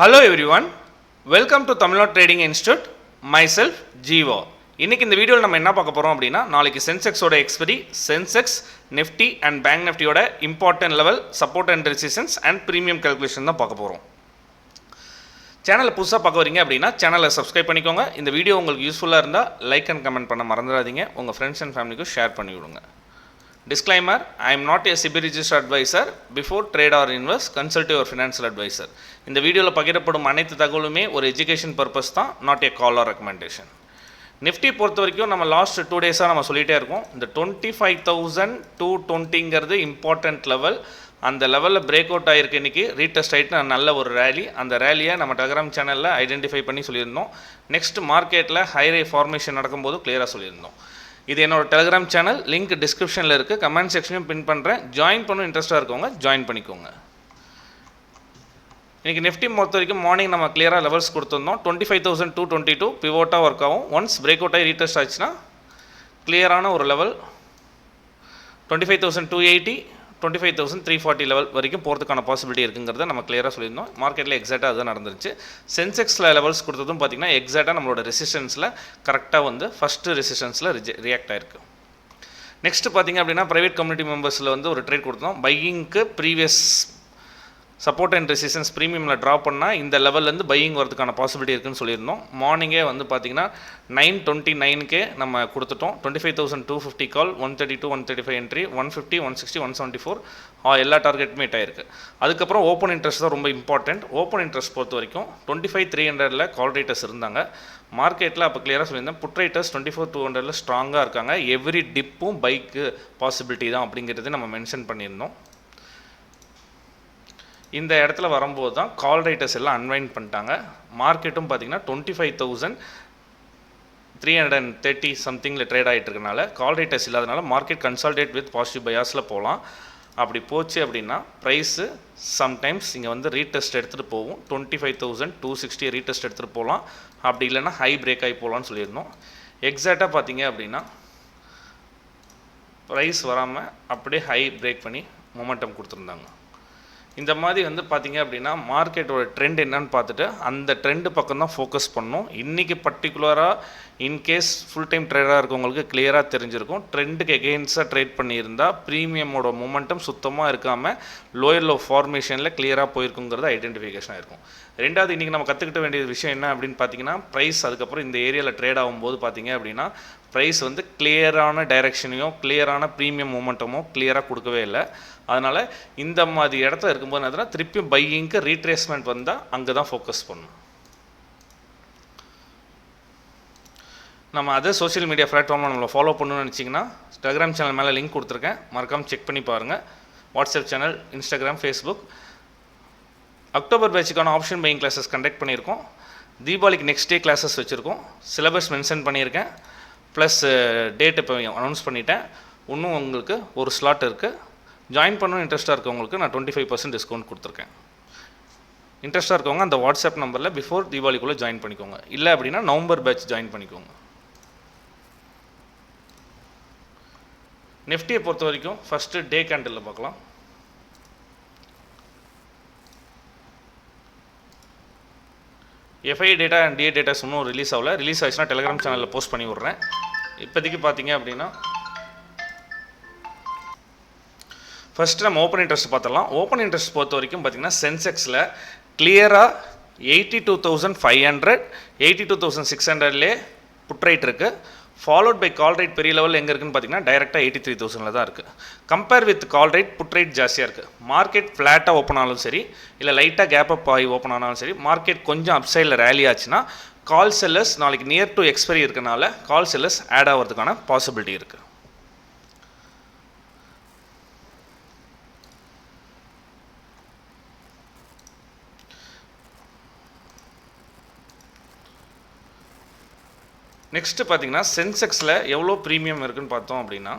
Hello everyone welcome to Tamil Nadu trading institute myself Jeevo இன்றைக்கி இந்த வீடியோவில் நம்ம என்ன பார்க்க போகிறோம் அப்படின்னா நாளைக்கு சென்செக்ஸோட expiry Sensex Nifty and bank நிஃப்டியோட important level support and resistance and premium calculation தான் பார்க்க போகிறோம் சேனலை புதுசாக பார்க்க வரீங்க அப்படின்னா சேனலை சப்ஸ்கிரைப் பண்ணிக்கோங்க. இந்த வீடியோ உங்களுக்கு யூஸ்ஃபுல்லாக இருந்தால் லைக் அண்ட் கமெண்ட் பண்ண மறந்துடாதீங்க. உங்கள் ஃப்ரெண்ட்ஸ் அண்ட் ஃபேமிலிக்கும் ஷேர் பண்ணி விடுங்க disclaimer I am not a SEBI register advisor before trade or invest consult your financial advisor இந்த வீடியோவில் பகிரப்படும் அனைத்து தகவலுமே ஒரு எஜுகேஷன் பர்பஸ் தான் not a call or recommendation Nifty பொறுத்த வரைக்கும் நம்ம லாஸ்ட் டூ டேஸாக நம்ம சொல்லிகிட்டே இருக்கோம். இந்த டுவெண்ட்டி ஃபைவ் தௌசண்ட் டூ டுவெண்ட்டிங்கிறது இம்பார்ட்டண்ட் லெவல் அந்த லெவலில் பிரேக் அவுட் ஆகிருக்கு இன்றைக்கி ரீடெஸ்ட் ஆகிட்டு நல்ல ஒரு ரேலி அந்த ரேலியை நம்ம டெலகிராம் சேனலில் ஐடென்டிஃபை பண்ணி சொல்லியிருந்தோம். நெக்ஸ்ட் மார்க்கெட்டில் ஹைரே ஃபார்மேஷன் நடக்கும்போது கிளியராக சொல்லியிருந்தோம். இது என்னோட டெலிகிராம் சேனல் லிங்க் டிஸ்கிரிப்ஷனில் இருக்குது கமெண்ட் செக்ஷனையும் பின் பண்ணுறேன் ஜாயின் பண்ண இன்ட்ரெஸ்ட்டாக இருக்கவங்க ஜாயின் பண்ணிக்கோங்க. இன்றைக்கி நிஃப்டி பொறுத்த வரைக்கும் மார்னிங் நம்ம கிளியராக லெவல்ஸ் கொடுத்துருந்தோம். Twenty five thousand two twenty two பிவோட்டாக work ஆகும். ஒன்ஸ் பிரேக் அவுட் ஆகி ரீடெஸ்ட் ஆச்சுன்னா கிளியரான ஒரு level twenty five thousand two eighty twenty five thousand three forty level வரைக்கும் போகிறதுக்கான பாசிபிலிட்டி இருக்குங்கிறத நம்ம கிளியராக சொல்லியிருந்தோம். மார்க்கெட்டில் எக்ஸாக்டாக அதுதான் நடந்துருச்சு. சென்செக்ஸில் லெவல்ஸ் கொடுத்ததும் பார்த்திங்கன்னா எக்ஸாக்டாக நம்மளோட ரெசிஸ்டன்ஸில் கரெக்டாக வந்து ஃபஸ்ட்டு ரெசிஸ்டன்ஸில் ரிஜெ ரியாக்ட் ஆயிருக்கு. நெக்ஸ்ட் பார்த்திங்க அப்படின்னா ப்ரைவேட் கம்யூனிட்டி மெம்பர்ஸில் வந்து ஒரு ட்ரேட் கொடுத்தோம். பையிங்க்கு ப்ரீவியஸ் சப்போர்ட் அண்ட் ரெசிஸ்டன்ஸ் ப்ரீமியமில் ட்ராப் பண்ணால் இந்த லெவல்லேருந்து பையிங் வரதுக்கான பாசிபிலிட்டி இருக்குன்னு சொல்லியிருந்தோம். மார்னிங்கே வந்து பார்த்தீங்கன்னா நைன் டுவெண்ட்டி நைனுக்கே நம்ம கொடுத்துட்டோம். Twenty five thousand two fifty call one thirty to one thirty five entry one fifty one sixty one seventy four எல்லா டார்கெட்டுமே ஹிட் ஆயிருக்கு அதுக்கப்புறம் ஓப்பன் இன்ட்ரெஸ்ட் தான் ரொம்ப இம்பார்ட்டண்ட் ஓப்பன் இன்ட்ரெஸ்ட் பொறுத்த வரைக்கும் டுவெண்ட்டி ஃபைவ் த்ரீ ஹண்ட்ரடில் கால் ரேட்டர்ஸ் இருந்தாங்க. மார்க்கெட்டில் அப்போ கிளியராக சொல்லியிருந்தேன். Put writers twenty four two ஹண்ட்ரடில் ஸ்ட்ராங்காக இருக்காங்க. எவ்ரி டிப்பும் பைக்கு பாசிபிலிட்டி தான் அப்படிங்கிறது நம்ம மென்ஷன் பண்ணியிருந்தோம். இந்த இடத்துல வரும்போது தான் கால் ரைட்டர்ஸ் எல்லாம் அன்வைண்ட் பண்ணிட்டாங்க. மார்க்கெட்டும் பார்த்தீங்கன்னா twenty five thousand three hundred and thirty சம்திங்கில் trade ஆகிட்டு இருக்கனால கால் ரைட்டர்ஸ் இல்லாதனால மார்க்கெட் கன்சால்டேட் வித் பாசிட்டிவ் பயாஸில் போகலாம். அப்படி போச்சு அப்படின்னா ப்ரைஸு சம்டைம்ஸ் இங்கே வந்து ரீடெஸ்ட் எடுத்துகிட்டு போகும். Twenty five thousand two sixty retest எடுத்துகிட்டு போகலாம். அப்படி இல்லைன்னா ஹை பிரேக் ஆகி போகலான்னு சொல்லியிருந்தோம். எக்ஸாக்டாக பார்த்தீங்க அப்படின்னா ப்ரைஸ் வராமல் அப்படியே ஹை பிரேக் பண்ணி மொமெண்டம் கொடுத்துருந்தாங்க. இந்த மாதிரி வந்து பார்த்தீங்க அப்படின்னா மார்க்கெட்டோட ட்ரெண்ட் என்னன்னு பார்த்துட்டு அந்த ட்ரெண்டு பக்கம் தான் ஃபோக்கஸ் பண்ணும் இன்றைக்கி பர்டிகுலராக இன்கேஸ் ஃபுல் டைம் ட்ரேடராக இருக்கவங்களுக்கு கிளியராக தெரிஞ்சிருக்கும். ட்ரெண்டுக்கு எகெயின்ஸ்டாக ட்ரேட் பண்ணியிருந்தால் ப்ரீமியமோட மூமெண்டம் சுத்தமாக இருக்காமல் லோயர் லோ ஃபார்மேஷனில் கிளியராக போயிருக்குங்கிறது ஐடென்டிஃபிகேஷனாக இருக்கும் ரெண்டாவது இன்றைக்கி நம்ம கற்றுக்கிட்ட வேண்டிய விஷயம் என்ன அப்படின்னு பார்த்தீங்கன்னா ப்ரைஸ் அதுக்கப்புறம் இந்த ஏரியாவில் ட்ரேட் ஆகும்போது பார்த்தீங்க அப்படின்னா ப்ரைஸ் வந்து கிளியரான டைரக்ஷனையும் கிளியரான ப்ரீமியம் மூமெண்ட்டமும் கிளியராக கொடுக்கவே இல்லை. அதனால் இந்த மாதிரி இடத்துல இருக்கும்போது என்ன திருப்பியும் பையிங்க்கு ரீட்ரேஸ்மெண்ட் வந்தால் அங்கே தான் ஃபோக்கஸ் பண்ணணும். நம்ம அதே சோஷியல் மீடியா பிளாட்ஃபார்மில் நம்மளை ஃபாலோ பண்ணணும்னு நினச்சிங்கன்னா டெலிகிராம் சேனல் மேலே லிங்க் கொடுத்துருக்கேன். மறக்காமல் செக் பண்ணி பாருங்கள் WhatsApp channel Instagram Facebook October பேட்சுக்கான option buying classes conduct பண்ணியிருக்கோம். தீபாவளிக்கு நெக்ஸ்ட் டே கிளாஸஸ் வச்சுருக்கோம். சிலபஸ் மென்ஷன் பண்ணியிருக்கேன். ப்ளஸ் டேட் இப்போ அனௌன்ஸ் பண்ணிட்டேன். இன்னும் உங்களுக்கு ஒரு ஸ்லாட் இருக்குது ஜாயின் பண்ணணும் இன்ட்ரெஸ்ட்டாக இருக்கவங்களுக்கு நான் டுவெண்ட்டி ஃபைவ் பர்சன்ட் டிஸ்கவுண்ட் கொடுத்துருக்கேன் இன்ட்ரெஸ்ட்டாக இருக்கவங்க அந்த வாட்ஸ்அப் நம்பரில் பிஃபோர் தீபாவளிக்குள்ளே ஜாயின் பண்ணிக்கோங்க. இல்லை அப்படின்னா நவம்பர் பேட்ச் ஜாயின் பண்ணிக்கோங்க. நிஃப்டியை பொறுத்த வரைக்கும் ஃபஸ்ட்டு டே கேண்டிலில் பார்க்கலாம். FI data and DA datas இன்னும் ரிலீஸ் ஆகல. ரிலீஸ் ஆச்சுன்னா டெலிகிராம் சேனலில் போஸ்ட் பண்ணி விட்றேன். இப்போதைக்கு பார்த்தீங்க அப்படின்னா ஃபஸ்ட்டு நம்ம ஓப்பன் இன்ட்ரெஸ்ட் பார்த்துடலாம். ஓப்பன் இன்ட்ரெஸ்ட் பொறுத்த வரைக்கும் பார்த்தீங்கன்னா சென்செக்ஸில் கிளியராக eighty two thousand five hundred eighty two thousand six ஹண்ட்ரட்லேயே put write இருக்குது ஃபாலோட் பை கால் ரைட் பெரிய லெவல் எங்கே இருக்குன்னு பார்த்தீங்கன்னா டைரெக்டாக எயிட்டி த்ரீ தௌசண்டில் தான் இருக்குது compare with call write put write ஜாஸ்தியாக இருக்குது மார்க்கெட் ஃப்ளாட்டாக ஓப்பன் ஆனாலும் சரி இல்லை லைட்டாக கேப் அப் ஆகி ஓப்பன் ஆனாலும் சரி மார்க்கெட் கொஞ்சம் அப்சைடில் ரேலி ஆச்சுன்னா கால் செல்லர்ஸ் நாளைக்கு நியர் டு எக்ஸ்பைரி இருக்கனால கால் செல்லர்ஸ் ஆட் ஆகிறதுக்கான பாசிபிலிட்டி இருக்குது நெக்ஸ்ட்டு பார்த்தீங்கன்னா சென்செக்ஸில் எவ்வளோ ப்ரீமியம் இருக்குன்னு பார்த்தோம் அப்படின்னா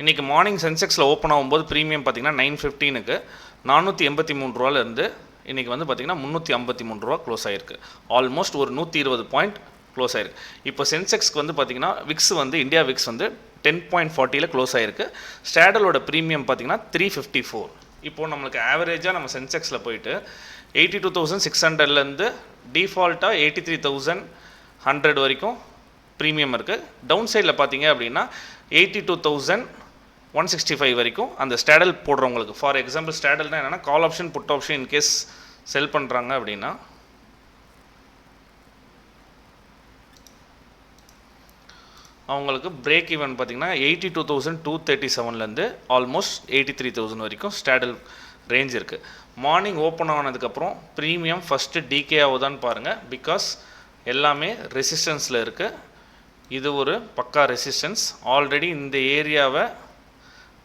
இன்றைக்கி மார்னிங் சென்செக்ஸில் ஓப்பன் ஆகும்போது ப்ரீமியம் பார்த்தீங்கன்னா நைன் ஃபிஃப்டீனுக்கு நானூற்றி எண்பத்தி மூணு ரூபாலேருந்து இன்றைக்கி வந்து பார்த்திங்கன்னா முந்நூற்றி ஐம்பத்தி மூணு ரூபா க்ளோஸ் ஆகிருக்கு ஆல்மோஸ்ட் ஒரு நூற்றி இருபது பாயிண்ட் க்ளோஸ் ஆயிருக்கு. இப்போ சென்செக்ஸ்க்கு வந்து பார்த்தீங்கன்னா விக்ஸ் வந்து இந்தியா விக்ஸ் வந்து டென் பாயிண்ட் ஃபார்ட்டியில் க்ளோஸ் ஆயிருக்கு. ஸ்டாடலோட ப்ரீமியம் பார்த்தீங்கன்னா த்ரீ ஃபிஃப்டி ஃபோர் இப்போது நம்மளுக்கு ஆவரேஜாக நம்ம சென்செக்ஸில் போயிட்டு எயிட்டி டூ தௌசண்ட் சிக்ஸ் ஹண்ட்ரட்லேருந்து டிஃபால்ட்டாக எயிட்டி த்ரீ தௌசண்ட் ஹண்ட்ரட் வரைக்கும் ப்ரீமியம் இருக்குது டவுன் சைடில் பார்த்தீங்க அப்படின்னா eighty two thousand one sixty five வரைக்கும் அந்த ஸ்டாடல் போடுறவங்களுக்கு ஃபார் எக்ஸாம்பிள் ஸ்டாடல்னால் என்னென்னா call option put option in case sell பண்ணுறாங்க அப்படின்னா அவங்களுக்கு பிரேக் ஈவன் பார்த்திங்கன்னா eighty two thousand two thirty செவன்லேருந்து almost eighty three thousand வரைக்கும் ஸ்டாடல் ரேஞ்ச் இருக்குது மார்னிங் ஓப்பன் ஆனதுக்கப்புறம் ப்ரீமியம் ஃபஸ்ட்டு டிகே ஆகுதான்னு பாருங்கள் பிகாஸ் எல்லாமே ரெசிஸ்டன்ஸில் இருக்குது இது ஒரு பக்கா ரெசிஸ்டன்ஸ் ஆல்ரெடி இந்த ஏரியாவை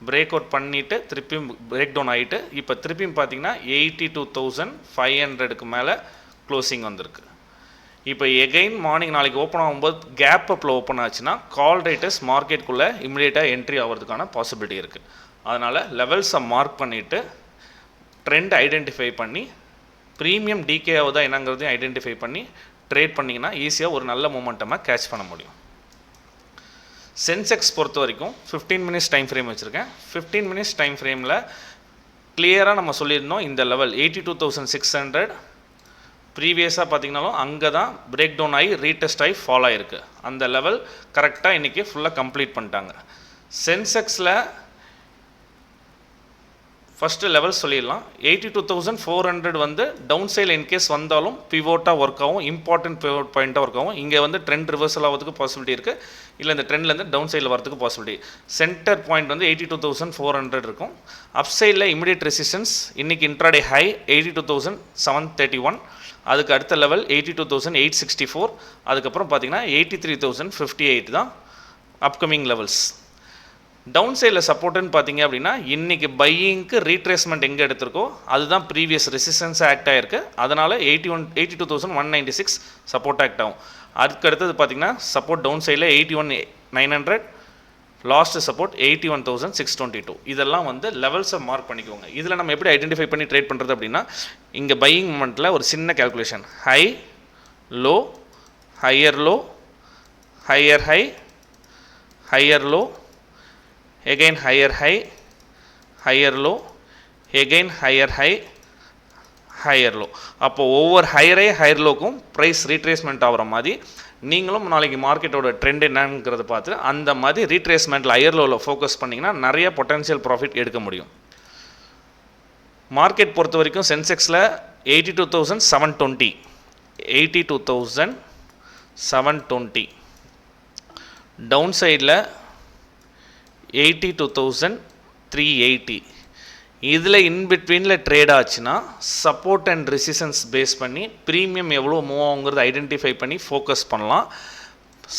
பிரேக் அவுட் பண்ணிவிட்டு திருப்பியும் பிரேக் டவுன் ஆகிட்டு இப்போ திருப்பியும் பார்த்தீங்கன்னா எயிட்டி டூ தௌசண்ட் ஃபைவ் ஹண்ட்ரடுக்கு மேலே க்ளோசிங் வந்திருக்கு. இப்போ எகைன் மார்னிங் நாளைக்கு ஓப்பன் ஆகும்போது கேப் அப்பில் ஓப்பன் ஆச்சுன்னா கால் ரைட்டர்ஸ் மார்க்கெட்டுக்குள்ளே இமிடியேட்டாக என்ட்ரி ஆகிறதுக்கான பாசிபிலிட்டி இருக்குது அதனால் லெவல்ஸை மார்க் பண்ணிவிட்டு ட்ரெண்ட் ஐடென்டிஃபை பண்ணி ப்ரீமியம் டிகே ஆகுதா என்னங்கிறதையும் ஐடென்டிஃபை பண்ணி ட்ரேட் பண்ணிங்கன்னா ஈஸியாக ஒரு நல்ல மூமெண்ட்டமாக கேட்ச் பண்ண முடியும். சென்செக்ஸ் பொறுத்த வரைக்கும் ஃபிஃப்டீன் மினிட்ஸ் டைம் ஃப்ரேம் வச்சுருக்கேன். ஃபிஃப்டீன் மினிட்ஸ் டைம் ஃப்ரேமில் கிளியராக நம்ம சொல்லியிருந்தோம் இந்த level eighty two thousand six hundred ப்ரீவியஸாக பார்த்தீங்கனாலும் அங்கே தான் பிரேக் டவுன் ஆகி ரீடெஸ்ட் ஆகி ஃபாலோ ஆகிருக்கு அந்த லெவல் கரெக்டாக இன்றைக்கி ஃபுல்லாக கம்ப்ளீட் பண்ணிட்டாங்க. சென்செக்ஸில் ஃபஸ்ட்டு லெவல் சொல்லிடலாம். Eighty two thousand four hundred வந்து டவுன் சைடில் இன்கேஸ் வந்தாலும் பிவோட்டாக ஒர்க் ஆகும் இம்பார்ட்டன்ட் பிவோட் பாயிண்ட்டாக ஒர்க் ஆகும் இங்கே வந்து ட்ரெண்ட் ரிவர்சல் ஆகிறதுக்கு பாசிபிலிட்டி இருக்குது இல்லை இந்த ட்ரெண்ட்லேருந்து டவுன் சைடில் வரதுக்கு பாசிபிலிட்டி சென்டர் பாயிண்ட் வந்து eighty two thousand four hundred இருக்கும். அப் சைடில் இமிடியட் ரெசிஸ்டன்ஸ் இன்றைக்கி intraday high eighty two thousand seven thirty one அதுக்கு அடுத்த level eighty two thousand eight sixty four அதுக்கப்புறம் பார்த்தீங்கன்னா eighty three thousand fifty eight தான் upcoming levels down சைடில் சப்போர்ட்டுன்னு பார்த்தீங்க அப்படின்னா இன்றைக்கி பையிங்க்கு ரீட்ரேஸ்மெண்ட் எங்கே எடுத்திருக்கோ அதுதான் ப்ரீவியஸ் ரெசிஸ்டன்ஸ் ஆக்ட் ஆகிருக்கு அதனால் eighty one eighty two thousand one ninety six support act ஆகும். அதுக்கு அடுத்தது பார்த்தீங்கன்னா சப்போர்ட் டவுன் சைடில் eighty one nine hundred last support eighty one thousand six twenty two இதெல்லாம் வந்து லெவல்ஸை மார்க் பண்ணிக்கோங்க. இதில் நம்ம எப்படி ஐடென்டிஃபை பண்ணி ட்ரேட் பண்ணுறது அப்படின்னா இங்கே பையிங் மூமெண்ட்டில் ஒரு சின்ன calculation high low higher low higher high higher low again higher high higher low. Again higher high higher low. அப்போ ஒவ்வொரு ஹையரே ஹையர் லோக்கும் ப்ரைஸ் ரீட்ரேஸ்மெண்ட் ஆகிற மாதிரி நீங்களும் நாளைக்கு மார்க்கெட்டோட ட்ரெண்ட் என்னங்கிறத பார்த்து அந்த மாதிரி ரீட்ரேஸ்மெண்ட்டில் ஹையர் லோவில் ஃபோக்கஸ் பண்ணிங்கன்னா நிறைய பொட்டன்ஷியல் ப்ராஃபிட் எடுக்க முடியும். மார்க்கெட் பொறுத்த வரைக்கும் சென்செக்ஸில் eighty two thousand seven twenty eighty two thousand seven twenty down சைடில் eighty two thousand three eighty. இதில் இன்பிட்வீனில் ட்ரேட் ஆச்சுன்னா சப்போர்ட் அண்ட் ரெசிஸ்டன்ஸ் பேஸ் பண்ணி ப்ரீமியம் எவ்வளோ மூவ் ஆகுங்கிறது ஐடென்டிஃபை பண்ணி ஃபோக்கஸ் பண்ணலாம்.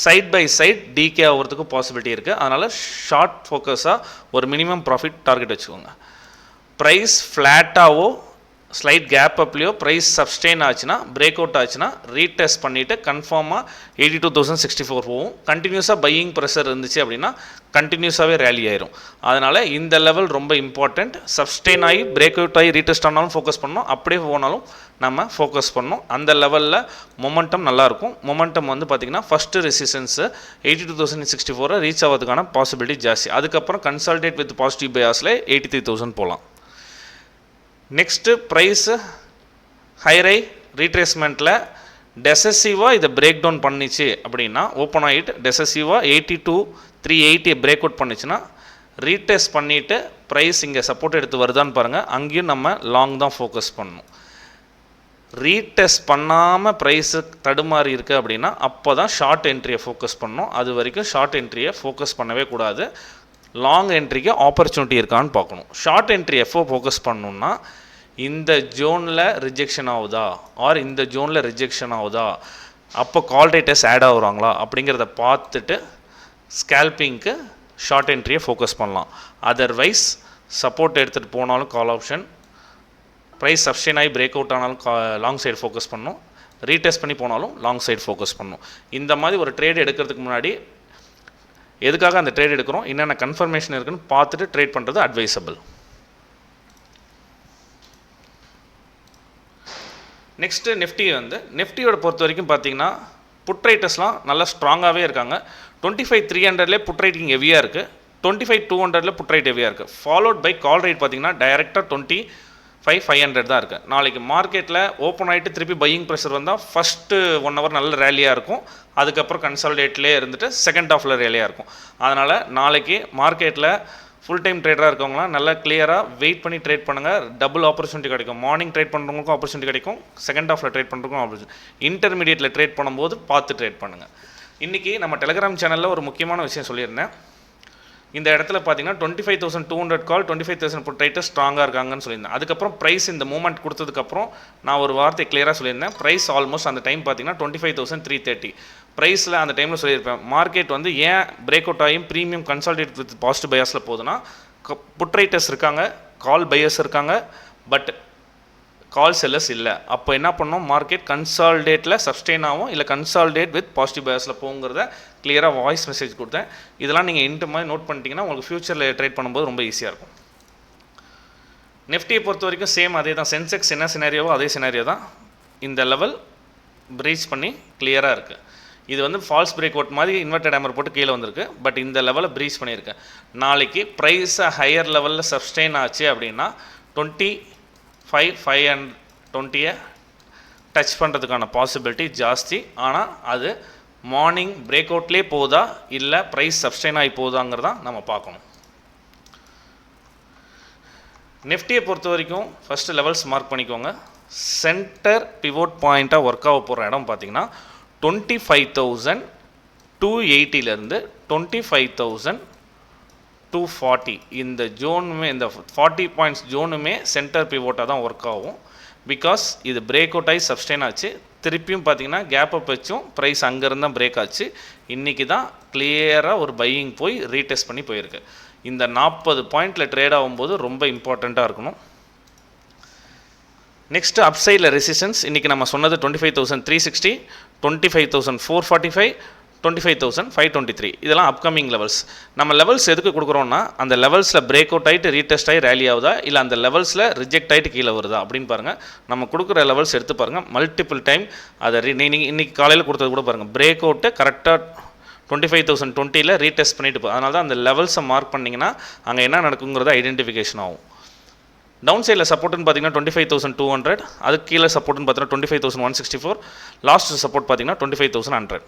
சைட் பை சைட் டிகே ஆகிறதுக்கு பாசிபிலிட்டி இருக்குது அதனால் ஷார்ட் ஃபோக்கஸாக ஒரு மினிமம் ப்ராஃபிட் டார்கெட் வச்சுக்கோங்க. ப்ரைஸ் ஃப்ளாட்டாகவோ ஸ்லைட் கேப் அப்லேயோ ப்ரைஸ் சப்ஸ்டெயின் ஆச்சுன்னா பிரேக் அவுட் ஆச்சுன்னா ரீடெஸ்ட் பண்ணிவிட்டு கன்ஃபார்மாக eighty two thousand sixty four போகும் கண்டினியூஸாக பையிங் ப்ரெஷர் இருந்துச்சு அப்படின்னா கண்டினியூஸாகவே ரேலி ஆயிரும். அதனால் இந்த லெவல் ரொம்ப இம்பார்ட்டண்ட் சப்ஸ்டெயின் ஆகி பிரேக் அவுட் ஆகி ரீடெஸ்ட் ஆனாலும் ஃபோக்கஸ் பண்ணணும். அப்படியே போனாலும் நம்ம ஃபோக்கஸ் பண்ணணும். அந்த லெவலில் மொமெண்டம் நல்லாயிருக்கும் மொமெண்டம் வந்து பார்த்திங்கன்னா first resistance eighty two thousand sixty ஃபோரை ரீச் ஆகிறதுக்கான பாசிபிலிட்டி ஜாஸ்தி. அதுக்கப்புறம் கன்சால்டேட் வித் பாசிட்டிவ் பயாஸில் எயிட்டி த்ரீ தௌசண்ட் போகலாம். நெக்ஸ்ட்டு ப்ரைஸு ஹைரை ரீட்ரேஸ்மெண்ட்டில் டெசசிவாக இதை பிரேக் டவுன் பண்ணிச்சு அப்படின்னா ஓப்பன் ஆகிட்டு டெசசிவாக eighty two three eighty break out பண்ணிச்சுன்னா retest பண்ணிவிட்டு ப்ரைஸ் இங்கே சப்போர்ட் எடுத்து வருதான்னு பாருங்கள் அங்கேயும் நம்ம லாங் தான் ஃபோக்கஸ் பண்ணணும். ரீடெஸ்ட் பண்ணாமல் ப்ரைஸு தடுமாறி இருக்குது அப்படின்னா அப்போ தான் ஷார்ட் என்ட்ரியை ஃபோக்கஸ் பண்ணணும். அது வரைக்கும் ஷார்ட் என்ட்ரியை ஃபோக்கஸ் பண்ணவே கூடாது. லாங் என்ட்ரிக்கு ஆப்பர்ச்சுனிட்டி இருக்கான்னு பார்க்கணும். ஷார்ட் என்ட்ரி எப்போ ஃபோக்கஸ் பண்ணணுன்னா இந்த ஜோனில் ரிஜெக்ஷன் ஆகுதா? ஆர் இந்த ஜோனில் ரிஜெக்ஷன் ஆகுதா? அப்போ கால் ரேட்டர்ஸ் ஆட் ஆகுறாங்களா? அப்படிங்கிறத பார்த்துட்டு ஸ்கேல்பிங்க்கு ஷார்ட் என்ட்ரியை ஃபோக்கஸ் பண்ணலாம். அதர்வைஸ் சப்போர்ட் எடுத்துகிட்டு போனாலும் கால் ஆப்ஷன் ப்ரைஸ் சப்ஸ்டெயின் ஆகி பிரேக் அவுட் ஆனாலும் கா லாங் சைடு ஃபோக்கஸ் பண்ணணும் ரீடெஸ்ட் பண்ணி போனாலும் லாங் சைடு ஃபோக்கஸ் பண்ணணும் இந்த மாதிரி ஒரு ட்ரேட் எடுக்கிறதுக்கு முன்னாடி எதுக்காக அந்த ட்ரேட் எடுக்கிறோம்? என்னென்ன கன்ஃபர்மேஷன் இருக்குன்னு பார்த்துட்டு ட்ரேட் பண்ணுறது அட்வைசபிள் நெக்ஸ்ட்டு நிஃப்டி வந்து நிஃப்டியோட பொறுத்த வரைக்கும் பார்த்தீங்கன்னா புட் ரைட்டர்ஸ்லாம் நல்லா ஸ்ட்ராங்காகவே இருக்காங்க. டுவெண்ட்டி ஃபைவ் த்ரீ ஹண்ட்ரட்லேயே புட் ரைட்டிங் ஹெவியாக இருக்குது டுவெண்ட்டி ஃபைவ் டூ ஹண்ட்ரட்ல புட் ரைட் ஹெவியாக இருக்குது ஃபாலோட் பை கால் ரைட் பார்த்தீங்கன்னா டைரெக்டாக டுவெண்ட்டி ஃபைவ் ஃபைவ் ஹண்ட்ரட் தான் இருக்குது நாளைக்கு மார்க்கெட்டில் ஓப்பன் ஆகிட்டு திருப்பி பையிங் ப்ரெஷர் வந்தால் ஃபஸ்ட்டு ஒன் ஹவர் நல்ல ரேலியாக இருக்கும். அதுக்கப்புறம் கன்சால்டேட்லேயே இருந்துட்டு செகண்ட் ஹாஃபில் ரேலியாக இருக்கும். அதனால் நாளைக்கு மார்க்கெட்டில் ஃபுல் டைம் ட்ரேடராக இருக்கவங்களாம் நல்லா கிளியராக வெயிட் பண்ணி ட்ரேட் பண்ணுங்கள் டபுள் ஆப்பர்ச்சுனிட்டி கிடைக்கும். மார்னிங் ட்ரேட் பண்ணுறவங்களுக்கும் ஆப்பர்ச்சுனிட்டி கிடைக்கும். செகண்ட் ஹாஃபில் ட்ரேட் பண்ணுறதுக்கும் ஆப்பர்ச்சுனிட்டி இன்டர்மீடியட்டில் ட்ரேட் பண்ணும்போது பார்த்து ட்ரேட் பண்ணுங்கள் இன்றைக்கி நம்ம டெலிகிராம் சேனலில் ஒரு முக்கியமான விஷயம் சொல்லியிருந்தேன். இந்த இடத்துல பார்த்தீங்கன்னா twenty five thousand two hundred call twenty five thousand put writer ஸ்ட்ராங்காக இருக்காங்கன்னு சொல்லியிருந்தேன். அதுக்கப்புறம் ப்ரைஸ் இந்த மூமெண்ட் கொடுத்ததுக்கப்புறம் நான் ஒரு வார்த்தை கிளியராக சொல்லியிருந்தேன். ப்ரைஸ் ஆல்மோஸ்ட் அந்த டைம் பார்த்தீங்கன்னா twenty five thousand three thirty ப்ரைஸில் அந்த டைமில் சொல்லியிருப்பேன். மார்க்கெட் வந்து ஏன் பிரேக் அவுட் ஆகியும் ப்ரீமியம் கன்சால்டேட் வித் பாசிட்டிவ் பயாஸில் போகுதுன்னா புட் ரைட்டர்ஸ் இருக்காங்க கால் பையர்ஸ் இருக்காங்க பட் கால் செல்லர்ஸ் இல்லை. அப்போ என்ன பண்ணோம்? மார்க்கெட் கன்சால்டேட்டில் சஸ்டெயின் ஆகும். இல்லை கன்சால்டேட் வித் பாசிட்டிவ் பயாஸில் போங்கிறத கிளியராக வாய்ஸ் மெசேஜ் கொடுத்தேன். இதெல்லாம் நீங்கள் இன்ட்டு மாதிரி நோட் பண்ணிட்டீங்கன்னா உங்களுக்கு ஃப்யூச்சரில் ட்ரேட் பண்ணும்போது ரொம்ப ஈஸியாக இருக்கும். நிஃப்டியை பொறுத்த வரைக்கும் சேம் அதே தான் சென்செக்ஸ் என்ன சினாரியோவோ அதே சினாரியோ தான். இந்த லெவல் ப்ரீச் பண்ணி கிளியராக இருக்குது இது வந்து ஃபால்ஸ் பிரேக் அவுட் மாதிரி இன்வெர்டட் ஹேமர் போட்டு கீழே வந்திருக்கு. பட் இந்த லெவலில் ப்ரீச் பண்ணியிருக்கு நாளைக்கு ப்ரைஸை ஹையர் லெவலில் சஸ்டெயின் ஆச்சு அப்படின்னா டுவெண்ட்டி ஃபைவ் ஃபைவ் அண்ட் டுவெண்ட்டியை டச் பண்ணுறதுக்கான பாசிபிலிட்டி ஜாஸ்தி. ஆனால் அது மார்னிங் பிரேக் அவுட்லேயே போகுதா இல்லை ப்ரைஸ் சப்ஸ்டைன் ஆகி போகுதாங்கிறதா நம்ம பார்க்கணும். நிஃப்டியை பொறுத்த வரைக்கும் ஃபஸ்ட்டு லெவல்ஸ் மார்க் பண்ணிக்கோங்க. சென்டர் பிவோட் பாயிண்ட்டாக ஒர்க் ஆக போகிற இடம் பார்த்திங்கன்னா twenty five thousand two எயிட்டிலேருந்து twenty five thousand two forty இந்த ஜோனுமே இந்த ஃபார்ட்டி பாயிண்ட்ஸ் ஜோனுமே சென்டர் பிவோட்டாக தான் ஒர்க் ஆகும். பிகாஸ் இது பிரேக் அவுட் ஆகி சப்ஸ்டைன் ஆச்சு. திருப்பியும் பார்த்தீங்கன்னா கேப் அப் வச்சும் ப்ரைஸ் அங்கேருந்து தான் பிரேக் ஆச்சு. இன்றைக்கி தான் கிளியராக ஒரு பையிங் போய் ரீடெஸ்ட் பண்ணி போயிருக்கு. இந்த நாற்பது பாயிண்டில் ட்ரேட் ஆகும்போது ரொம்ப இம்பார்ட்டண்ட்டாக இருக்கணும். நெக்ஸ்ட் அப்சைடில் ரெசிஸ்டன்ஸ் இன்றைக்கி நம்ம சொன்னது twenty five thousand three sixty twenty five thousand four forty five twenty five thousand five twenty three இதெல்லாம் அப்கமிங் லெவல்ஸ் நம்ம லெவல்ஸ் எதுக்கு கொடுக்குறோன்னா அந்த லெவல்ஸில் பிரேக் அவுட் ஆகிட்டு ரீடெஸ்ட் ஆகி ரேலி ஆகுதா? இல்லை அந்த லெவல்ஸில் ரிஜெக்ட் ஆகிட்டு கீழே வருதா? அப்படின்னு பாருங்கள் நம்ம கொடுக்குற லெவல்ஸ் எடுத்து பாருங்கள் மல்டிபிள் டைம் அதை ரீ நீங்கள் இன்றைக்கி காலையில் கொடுத்தது கூட பாருங்கள் பிரேக் அவுட்டு கரெக்டாக டுவெண்ட்டி ஃபைவ் தௌசண்ட் டுவெண்ட்டியில் ரீடெஸ்ட் பண்ணிட்டு போ அதனால தான் அந்த லெவல்ஸை மார்க் பண்ணிங்கன்னா அங்கே என்ன நடக்குங்கிறத ஐடென்டிஃபிகேஷன் ஆகும். டவுன் சைடில் சப்போர்ட்னு பார்த்தீங்கன்னா twenty five thousand two hundred அதுக்கு கீழே சப்போர்ட்னு பார்த்தீங்கன்னா twenty five thousand one sixty four last support பார்த்தீங்கன்னா twenty five thousand hundred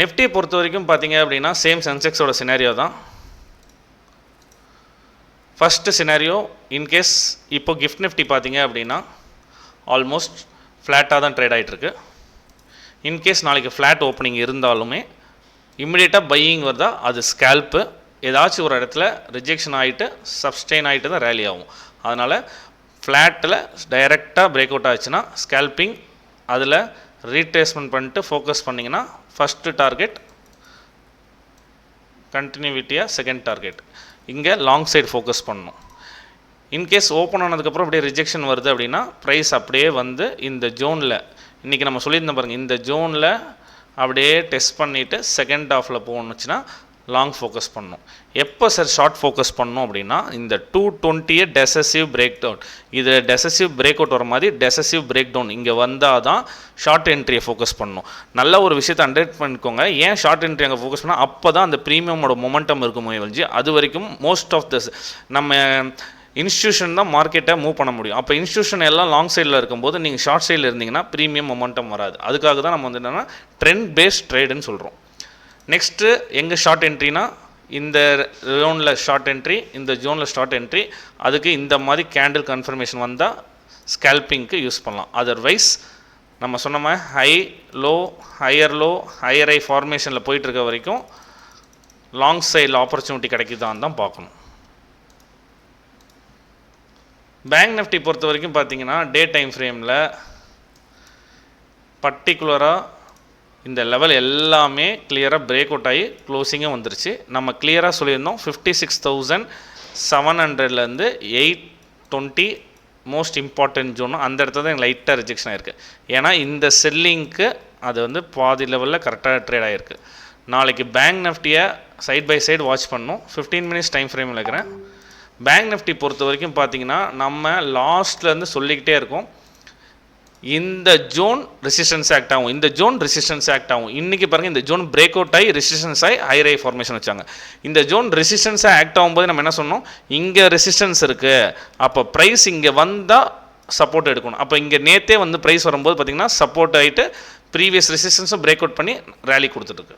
Nifty பொறுத்த வரைக்கும் பார்த்தீங்க அப்படின்னா சேம் சென்செக்ஸோட சினாரியோ தான். ஃபஸ்ட்டு சினாரியோ இன்கேஸ் இப்போ கிஃப்ட் நிஃப்டி பார்த்தீங்க அப்படின்னா ஆல்மோஸ்ட் ஃப்ளாட்டாக தான் ட்ரேட் ஆகிட்டுருக்கு இன்கேஸ் நாளைக்கு ஃப்ளாட் ஓப்பனிங் இருந்தாலுமே இம்மிடியேட்டாக பையிங் வருதா அது ஸ்கேல்ப்பு ஏதாச்சும் ஒரு இடத்துல ரிஜெக்ஷன் ஆகிட்டு சப்ஸ்டெயின் ஆகிட்டு தான் ரேலி ஆகும். அதனால் ஃப்ளாட்டில் டைரெக்டாக பிரேக் அவுட் ஆச்சுன்னா ஸ்கேல்பிங் அதில் ரீட்ரேஸ்மெண்ட் பண்ணிட்டு ஃபோக்கஸ் பண்ணிங்கன்னா ஃபஸ்ட்டு டார்கெட் கண்டினியூவிட்டியாக செகண்ட் டார்கெட் இங்கே லாங் சைடு ஃபோக்கஸ் பண்ணணும். இன்கேஸ் ஓப்பன் ஆனதுக்கப்புறம் அப்படியே ரிஜெக்ஷன் வருது அப்படின்னா ப்ரைஸ் அப்படியே வந்து இந்த ஜோனில் இன்றைக்கி நம்ம சொல்லியிருந்தோம் பாருங்கள் இந்த ஜோனில் அப்படியே டெஸ்ட் பண்ணிவிட்டு செகண்ட் ஆஃபில் போகணுச்சுன்னா லாங் ஃபோக்கஸ் பண்ணணும் எப்போ சார் ஷார்ட் ஃபோக்கஸ் பண்ணணும் அப்படின்னா இந்த டூ டுவெண்ட்டியே டெசசிவ் பிரேக் டவுன் இது டெசசிவ் பிரேக் அவுட் வர மாதிரி டெசசிவ் பிரேக் டவுன் இங்கே வந்தால் தான் ஷார்ட் என்ட்ரியை ஃபோக்கஸ் பண்ணணும் நல்ல ஒரு விஷயத்தை அண்டர்ட் பண்ணிக்கோங்க ஏன் ஷார்ட் என்ட்ரி அங்கே ஃபோக்கஸ் பண்ணால் அப்போ தான் அந்த ப்ரீமியமோட மொமெண்டம் இருக்குமே ஒழிஞ்சு அது வரைக்கும் மோஸ்ட் ஆஃப் த நம்ம இன்ஸ்டியூஷன் தான் மார்க்கெட்டை மூவ் பண்ண முடியும். அப்போ இன்ஸ்டியூஷன் எல்லாம் லாங் சைடில் இருக்கும்போது நீங்கள் ஷார்ட் சைடில் இருந்தீங்கன்னா ப்ரீமியம் மொமெண்டம் வராது. அதுக்காக தான் நம்ம வந்து என்னென்னா ட்ரெண்ட் பேஸ்ட் ட்ரேடுன்னு சொல்கிறோம் நெக்ஸ்ட்டு எங்கே ஷார்ட் என்ட்ரினா இந்த ஜோனில் ஷார்ட் என்ட்ரி இந்த ஜோனில் ஷார்ட் என்ட்ரி அதுக்கு இந்த மாதிரி கேண்டில் கன்ஃபர்மேஷன் வந்தால் ஸ்கேல்பிங்க்கு யூஸ் பண்ணலாம். அதர்வைஸ் நம்ம சொன்ன மாதிரி high low higher low higher high ஃபார்மேஷனில் போயிட்டு இருக்க வரைக்கும் லாங் சைடில் ஆப்பர்ச்சுனிட்டி கிடைக்குதான்னு தான் பார்க்கணும். பேங்க் நிஃப்டி பொறுத்த வரைக்கும் பார்த்தீங்கன்னா டே டைம் ஃப்ரேமில் பர்டிகுலராக இந்த லெவல் எல்லாமே கிளியராக பிரேக் அவுட் ஆகி க்ளோசிங்கே வந்துருச்சு. நம்ம கிளியராக சொல்லியிருந்தோம் ஃபிஃப்டி சிக்ஸ் தௌசண்ட் செவன் ஹண்ட்ரட்லேருந்து எயிட் டுவெண்ட்டி மோஸ்ட் இம்பார்ட்டன்ட் ஜோனும் அந்த இடத்துல தான் லைட்டாக ரிஜெக்ஷன் ஆயிருக்கு. ஏன்னா இந்த செல்லிங்க்கு அது வந்து பாதி லெவலில் கரெக்டாக ட்ரேட் ஆகிருக்கு நாளைக்கு பேங்க் நிஃப்டியை சைட் பை சைடு வாட்ச் பண்ணணும் ஃபிஃப்டீன் மினிட்ஸ் டைம் ஃப்ரேமில் இருக்கிறேன். பேங்க் நிஃப்டி பொறுத்த வரைக்கும் பார்த்தீங்கன்னா நம்ம லாஸ்ட்லேருந்து சொல்லிக்கிட்டே இருக்கோம். இந்த ஜோன் ரெசிஸ்டன்ஸ் ஆக்ட் ஆகும். இந்த ஜோன் ரெசிஸ்டன்ஸ் ஆக்ட் ஆகும். இன்றைக்கி பாருங்கள் இந்த ஜோன் பிரேக் அவுட் ஆகி ரெசிஸ்டன்ஸ் ஆகி ஹைரை ஃபார்மேஷன் வச்சாங்க. இந்த ஜோன் ரெசிஸ்டன்ஸாக ஆக்ட் ஆகும்போது நம்ம என்ன சொன்னோம்? இங்கே ரெசிஸ்டன்ஸ் இருக்குது அப்போ ப்ரைஸ் இங்கே வந்தால் சப்போர்ட் எடுக்கணும். அப்போ இங்கே நேத்தே வந்து ப்ரைஸ் வரும்போது பார்த்திங்கன்னா சப்போர்ட் ஆகிட்டு ப்ரீவியஸ் ரெசிஸ்டன்ஸும் பிரேக் அவுட் பண்ணி ரேலி கொடுத்துருக்கு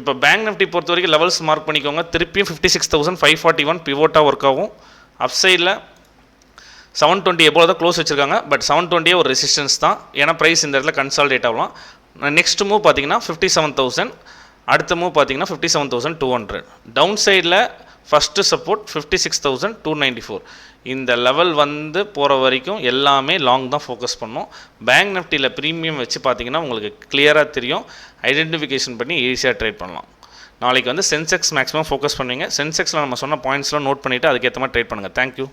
இப்போ பேங்க் நிஃப்டி பொறுத்த வரைக்கும் லெவல்ஸ் மார்க் பண்ணிக்கோங்க. திருப்பியும் fifty six thousand five forty one பிவோட்டாக work ஆகும் அப்சைடில் செவன் டுவெண்ட்டி எவ்வளோ தான் க்ளோஸ் வச்சிருக்காங்க பட் செவன் டுவெண்ட்டியே ஒரு ரெசிஸ்டன்ஸ் தான். ஏன்னா ப்ரைஸ் இந்த இடத்துல கன்சால்டேட் ஆகலாம். நெக்ஸ்ட் மூவ் பார்த்தீங்கன்னா ஃபிஃப்டி செவன் தௌசண்ட் அடுத்த மூவ் பார்த்தீங்கன்னா fifty seven thousand two hundred down சைடில் first support fifty six thousand two ninety four இந்த லெவல் வந்து போகிற வரைக்கும் எல்லாமே லாங் தான் ஃபோக்கஸ் பண்ணும். பேங்க் நிஃப்டியில் ப்ரீமியம் வச்சு பார்த்தீங்கன்னா உங்களுக்கு கிளியராக தெரியும். ஐடென்டிஃபிகேஷன் பண்ணி ஈஸியாக ட்ரேட் பண்ணலாம். நாளைக்கு வந்து சென்செக்ஸ் மேக்ஸிமம் ஃபோக்கஸ் பண்ணுவீங்க சென்செக்ஸில் நம்ம சொன்ன பாயிண்ட்ஸ்லாம் நோட் பண்ணிவிட்டு அதுக்கேற்ற மாதிரி ட்ரேட் பண்ணுங்கள் தேங்க்யூ